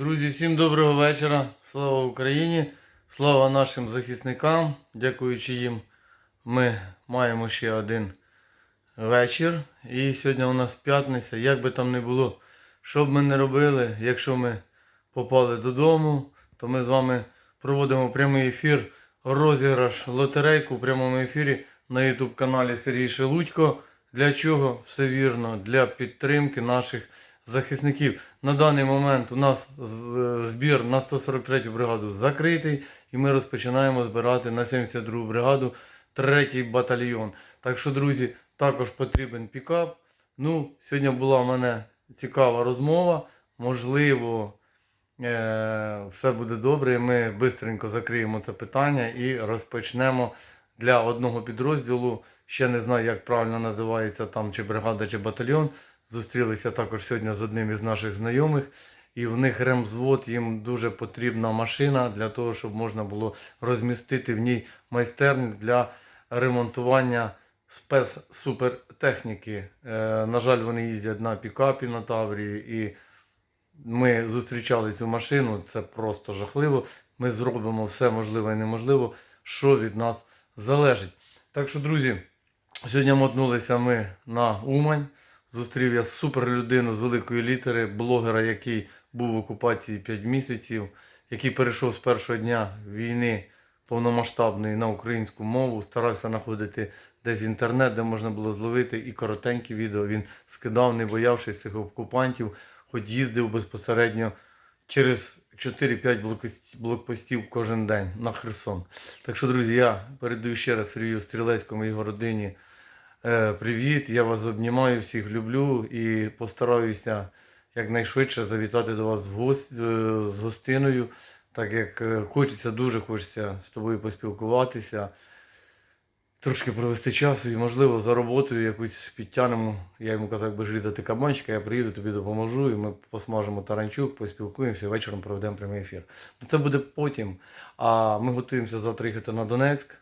Друзі, всім доброго вечора. Слава Україні! Слава нашим захисникам. Дякуючи їм, ми маємо ще один вечір. І сьогодні у нас п'ятниця. Як би там не було, що б ми не робили, якщо ми попали додому, то ми з вами проводимо прямий ефір, розіграш лотерейку в прямому ефірі на YouTube каналі Сергій Шелудько. Для чого? Все вірно, для підтримки наших захисників. На даний момент у нас збір на 143 бригаду закритий, і ми розпочинаємо збирати на 72 бригаду 3 батальйон. Так що, друзі, також потрібен пікап. Ну, сьогодні була в мене цікава розмова. Можливо, е, все буде добре. і Ми швидко закриємо це питання і розпочнемо для одного підрозділу. Ще не знаю, як правильно називається там чи бригада, чи батальйон. Зустрілися також сьогодні з одним із наших знайомих. І в них ремзвод, їм дуже потрібна машина для того, щоб можна було розмістити в ній майстерню для ремонтування спецсупертехніки. Е, на жаль, вони їздять на пікапі на Таврії, і ми зустрічали цю машину. Це просто жахливо. Ми зробимо все можливе і неможливе, що від нас залежить. Так що, друзі, сьогодні мотнулися ми на Умань. Зустрів я супер людину з великої літери, блогера, який був в окупації 5 місяців, який перейшов з першого дня війни повномасштабної на українську мову, старався знаходити десь інтернет, де можна було зловити і коротенькі відео. Він скидав, не боявшись цих окупантів, хоч їздив безпосередньо через 4-5 блокпостів кожен день на Херсон. Так що, друзі, я передаю ще раз Сергію Стрілецькому і його родині. Е, Привіт, я вас обнімаю, всіх люблю і постараюся якнайшвидше завітати до вас гості, з гостиною, так як е, хочеться, дуже хочеться з тобою поспілкуватися, трошки провести часу і, можливо, за роботою якусь підтягнемо. Я йому казав, якби ж різати кабанчика, я приїду, тобі допоможу, і ми посмажемо таранчук, поспілкуємося, вечором проведемо прямий ефір. Ну, це буде потім. А ми готуємося завтра їхати на Донецьк.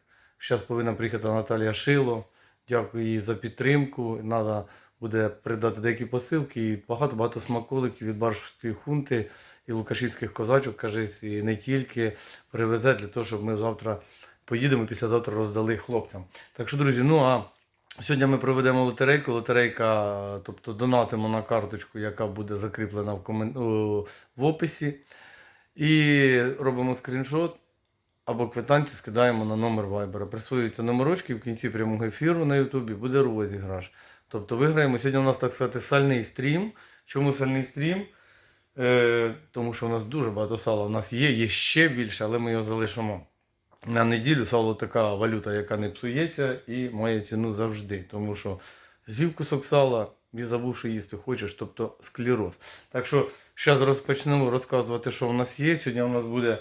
Зараз повинна приїхати Наталія Шило. Дякую їй за підтримку. Треба буде передати деякі посилки і багато-багато смаколиків від Баршівської хунти і Лукашівських козачок, кажись, і не тільки привезе для того, щоб ми завтра поїдемо післязавтра роздали хлопцям. Так що, друзі, ну а сьогодні ми проведемо лотерейку. Лотерейка, тобто донатимо на карточку, яка буде закріплена в, комен... в описі. І робимо скріншот або квитанцію скидаємо на номер Viber. Присвоюються номерочки в кінці прямого ефіру на Ютубі буде розіграш. Тобто виграємо. Сьогодні у нас, так сказати, сальний стрім. Чому сальний стрім? Е, тому що у нас дуже багато сала. У нас є, є ще більше, але ми його залишимо на неділю. Сало така валюта, яка не псується і має ціну завжди. Тому що з'їв кусок сала і забув, що їсти хочеш, тобто склероз. Так що зараз розпочнемо розказувати, що у нас є. Сьогодні у нас буде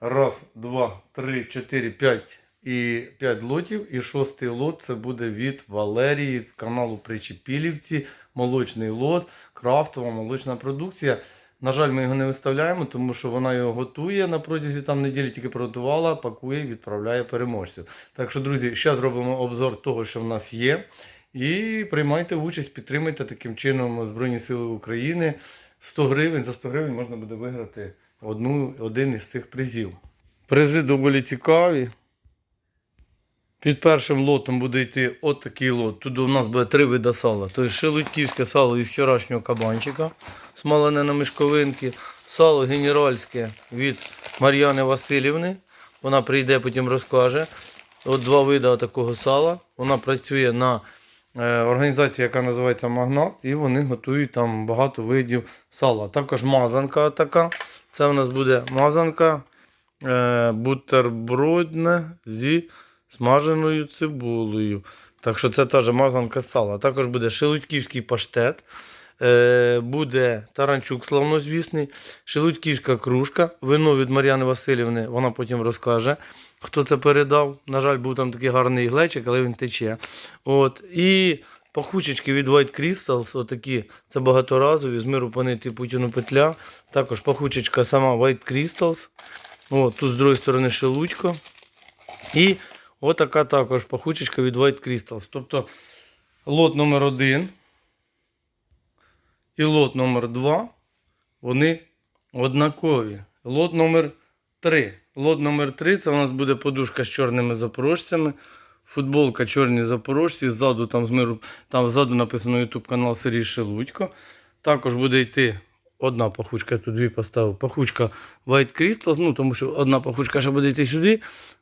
раз, два, три, чотири, п'ять і п'ять лотів. І шостий лот це буде від Валерії з каналу Причепілівці. Молочний лот, крафтова молочна продукція. На жаль, ми його не виставляємо, тому що вона його готує на протязі там неділі, тільки приготувала, пакує, відправляє переможцю. Так що, друзі, зараз робимо обзор того, що в нас є. І приймайте участь, підтримайте таким чином Збройні Сили України. 100 гривень. За 100 гривень можна буде виграти одну, один із цих призів. Призи доволі цікаві. Під першим лотом буде йти от такий лот. Тут у нас буде три види сала. Тобто шелудьківське сало із вчорашнього кабанчика, смолене на мішковинки, сало генеральське від Мар'яни Васильівни. Вона прийде, потім розкаже. От два види такого сала. Вона працює на е, організації, яка називається Магнат, і вони готують там багато видів сала. Також мазанка така. Це у нас буде мазанка е, бутербродне зі смаженою цибулею. Так що це теж мазанка сала. Також буде шелудьківський паштет. Е, буде таранчук славнозвісний, шелудьківська кружка, вино від Мар'яни Васильівни, вона потім розкаже, хто це передав. На жаль, був там такий гарний глечик, але він тече. От. І пахучечки від White Crystals, отакі, це багаторазові, з миру панити Путіну петля. Також пахучечка сама White Crystals. От, тут з другої сторони шелудько. І отака також пахучечка від White Crystals. Тобто лот номер один і лот номер 2 вони однакові. Лот номер 3. Лот номер 3 це у нас буде подушка з чорними запорожцями. Футболка чорні запорожці. Ззаду там з миру, там ззаду написано YouTube канал Сергій Шелудько. Також буде йти одна пахучка, я тут дві поставив. Пахучка White Crystals, ну тому що одна пахучка ще буде йти сюди.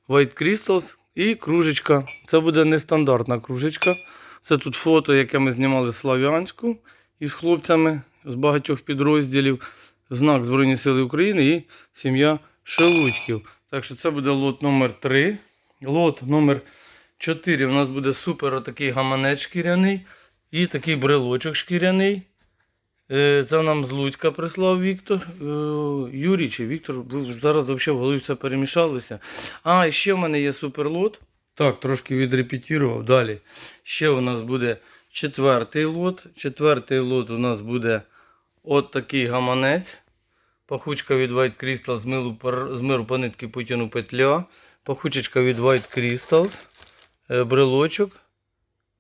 White Crystals і кружечка. Це буде нестандартна кружечка. Це тут фото, яке ми знімали Слав'янську із хлопцями з багатьох підрозділів. Знак Збройні Сили України і сім'я Шелудьків. Так що це буде лот номер 3. Лот номер 4 у нас буде супер отакий гаманець шкіряний і такий брелочок шкіряний. Е, Це нам з Луцька прислав Віктор. Е, Юрій чи Віктор, зараз взагалі все перемішалося. А, ще в мене є суперлот. Так, трошки відрепетірував. Далі. Ще у нас буде четвертий лот. Четвертий лот у нас буде от такий гаманець. Пахучка від White Crystal з, милу, з миру по нитки Путіну петля. Пахучечка від White Crystals. е, Брелочок.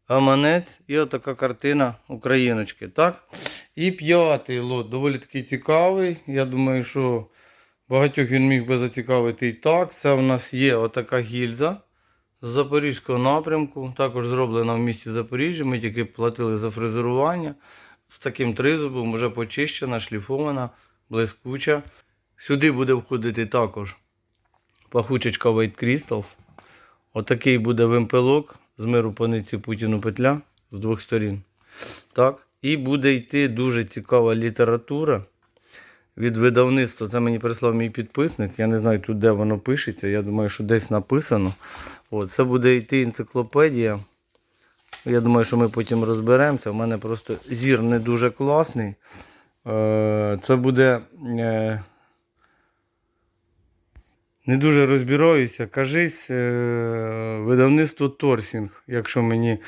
Гаманець і отака картина Україночки. Так? І п'ятий лот доволі такий цікавий. Я думаю, що багатьох він міг би зацікавити і так. Це в нас є отака гільза з Запорізького напрямку. Також зроблена в місті Запоріжжя. Ми тільки платили за фрезерування. З таким тризубом вже почищена, шліфована, блискуча. Сюди буде входити також пахучечка White Crystals. Отакий буде вимпелок з миру паниці Путіну петля з двох сторін. Так. І буде йти дуже цікава література від видавництва. Це мені прислав мій підписник. Я не знаю тут, де воно пишеться. Я думаю, що десь написано. От, це буде йти енциклопедія. Я думаю, що ми потім розберемося. У мене просто зір не дуже класний. Е, Це буде. е, Не дуже розбираюся. Кажись, е, видавництво Торсінг, якщо мені,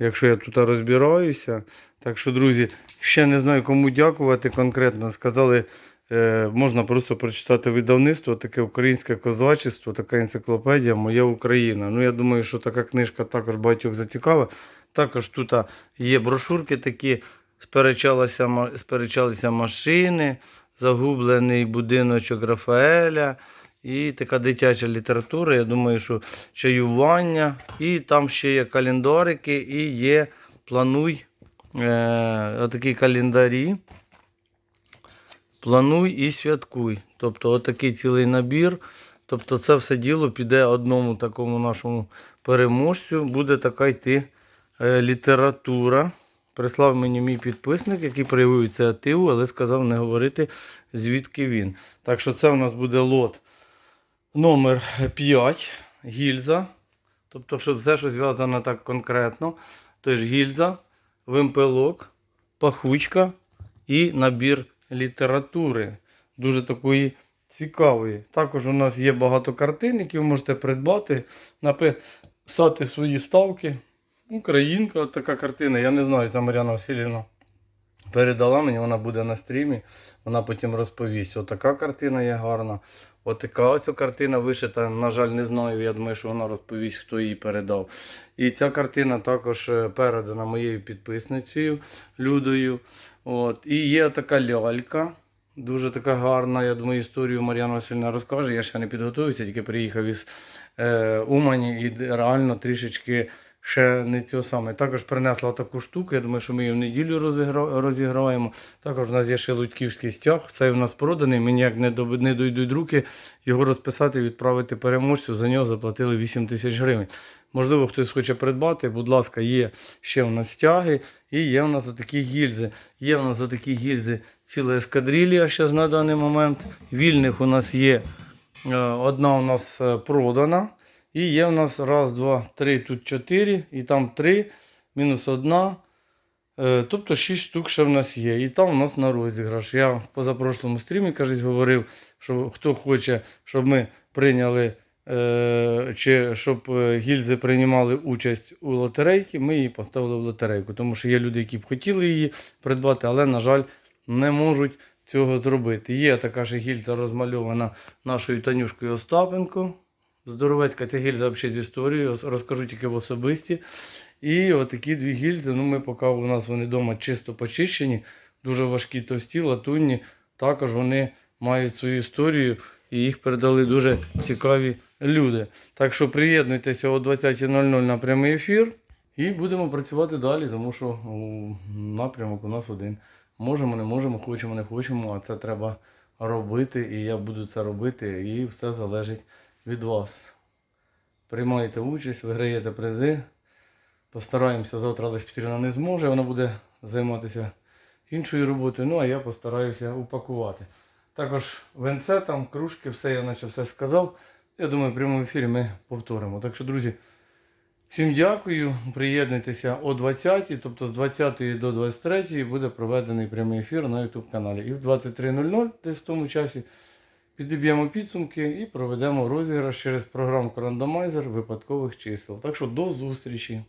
якщо я тут розбираюся. Так що, друзі, ще не знаю, кому дякувати конкретно. Сказали, е, можна просто прочитати видавництво, таке українське козачество, така енциклопедія Моя Україна. Ну, я думаю, що така книжка також багатьох зацікавила. Також тут є брошурки такі, сперечалися, сперечалися машини, загублений будиночок Рафаеля. І така дитяча література, я думаю, що чаювання. І там ще є календарики і є плануй е, отакі календарі. Плануй і святкуй. Тобто отакий цілий набір. Тобто це все діло піде одному такому нашому переможцю. Буде така йти е, література. Прислав мені мій підписник, який проявив ініціативу, але сказав не говорити, звідки він. Так що це у нас буде лот номер 5 гільза. Тобто, що все, що зв'язано так конкретно. Тож гільза, вимпелок, пахучка і набір літератури. Дуже такої цікавої. Також у нас є багато картин, які ви можете придбати, написати свої ставки. Українка, така картина. Я не знаю, там Мар'яна Васильівна передала мені, вона буде на стрімі, вона потім розповість. Отака картина є гарна. Отака ось картина вишита. На жаль, не знаю. Я думаю, що вона розповість, хто її передав. І ця картина також е, передана моєю підписницею Людою. От. І є така лялька. Дуже така гарна. Я думаю, історію Мар'яна Васильівна розкаже. Я ще не підготуюся, тільки приїхав із е, Умані і реально трішечки ще не цього саме. Також принесла таку штуку. Я думаю, що ми її в неділю розігра... розіграємо. Також у нас є ще лудьківський стяг. Цей у нас проданий. Мені як не, дойдуть руки його розписати, відправити переможцю. За нього заплатили 8 тисяч гривень. Можливо, хтось хоче придбати. Будь ласка, є ще у нас стяги і є у нас отакі гільзи. Є у нас отакі гільзи ціла ескадрилія зараз на даний момент. Вільних у нас є е, одна у нас е, продана. І є у нас раз, два, три, тут чотири, і там три, мінус одна. Е, Тобто 6 штук ще в нас є. І там у нас на розіграш. Я в позапрошлому стрімі, кажуть, говорив, що хто хоче, щоб ми прийняли, е, чи щоб е, гільзи приймали участь у лотерейці, ми її поставили в лотерейку. Тому що є люди, які б хотіли її придбати, але, на жаль, не можуть цього зробити. Є така ж гільза розмальована нашою Танюшкою Остапенко. Здоровецька ця гільза взагалі з історією, розкажу тільки в особисті. І отакі дві гільзи. Ну, ми поки у нас вони вдома чисто почищені, дуже важкі товсті, латунні. Також вони мають свою історію і їх передали дуже цікаві люди. Так що приєднуйтеся о 20.00 на прямий ефір і будемо працювати далі, тому що у, напрямок у нас один. Можемо, не можемо, хочемо, не хочемо, а це треба робити, і я буду це робити, і все залежить від вас. Приймайте участь, виграєте призи. Постараємося, завтра Олесь Петрівна не зможе, вона буде займатися іншою роботою. Ну а я постараюся упакувати. Також венце, там, кружки, все, я наче все сказав. Я думаю, в прямому ефірі ми повторимо. Так що, друзі, всім дякую. Приєднуйтеся о 20 тобто з 20 до 23 буде проведений прямий ефір на YouTube каналі. І в 23.00, десь в тому часі, підіб'ємо підсумки і проведемо розіграш через програмку Рандомайзер випадкових чисел. Так що до зустрічі!